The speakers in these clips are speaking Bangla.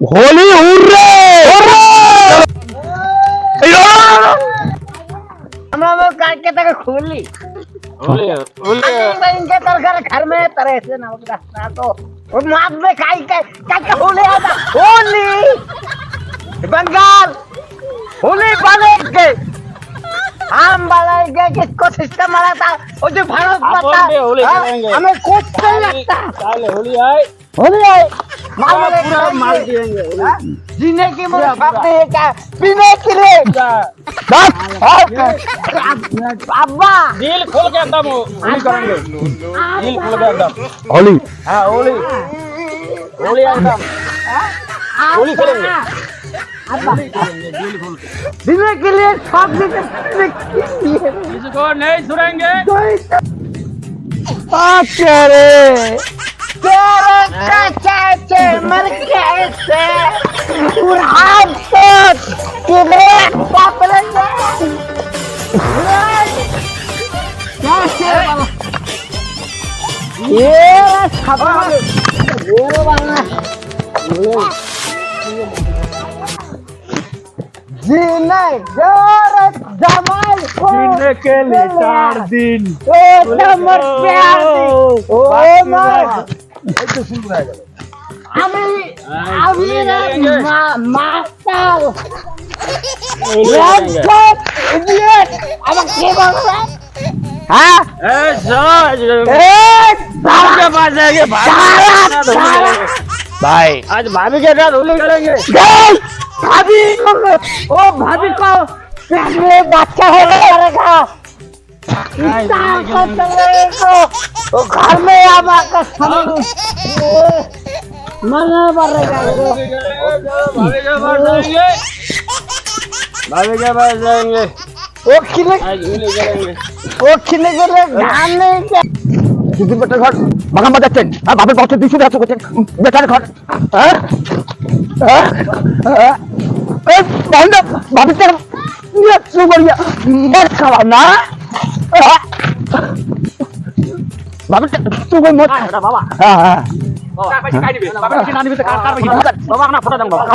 होली हुर्रे! तक खोली इनके घर में तरह से तो में होली आता होली! बंगाल! होली बने हम वाला किसको सिस्टम मारा था? जो भारत बता हाँ, हमें कुछ नहीं लगता। होली आए होली आए माल पूरा माल देंगे जीने की मुझे बात ये क्या पीने के लिए अब्बा दिल खोल के अंदर होली करेंगे दिल खोल के अंदर होली हां होली होली अंदर होली करेंगे दिल के लिए छाप देते इसको नहीं सुनेंगे आ क्या रे क्या मर कैसे कुरान तो तुम्हें पकड़ेंगे ये खबर। ये वाला जीने गौरत जमाल को जीने के लिए चार दिन। ओ नमर प्यार ओ माँ। ये तो सुन रहा है। আমি আমি মাস্টার আমার কে বলবে হ্যাঁ ভাই आज भाभी के साथ होली करेंगे भाभी। ओ भाभी को बच्चा हो रहेगा घर में आप आकर मरना पड़ेगा भाभी क्या बात जाएंगे वो खिले वो खिले कर गाने দিদি বেটার ঘর বাগান বাজাচ্ছেন আর বাপের বছর দুশো ব্যবসা করছেন বেটার ঘর ভাবিস শুরু করিয়া না ভাবিস তুই বাবা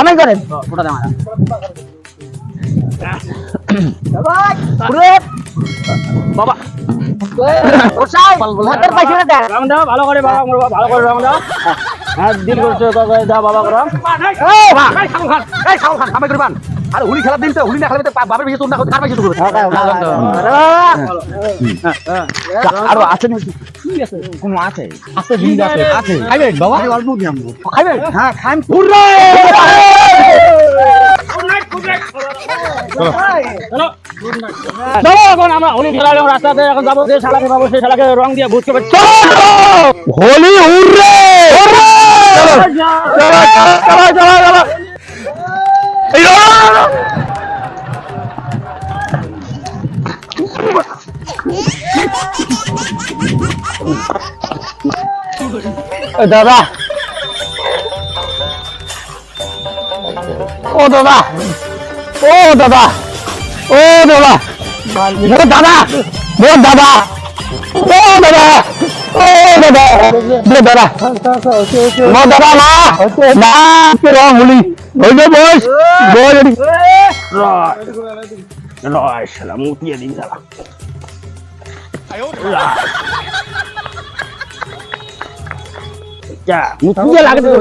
অনেক করেন ফোটা দেন বাবা। ভালো করে বাবা ভালো করে রং দাও দিন করছে দাও বাবা করো খান খান খান খান আর হোলি খেলার দিন তো না খেলাবে তো বাবার তোর না কার হ্যাঁ, হ্যাঁ, হ্যাঁ, আছে আছে? কোনো হোলি উড়ে দাদা ও দাদা ও দাদা ও দাদা মোর দাদা মোর দাদা ও দাদা ও দাদা মোর দাদা মোর দাদা না না রং হলি ওই যে বস বস রয় রয় শালা মুটিয়ে দিন শালা আয় মুতিয়া লাগে দিছো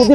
মুতি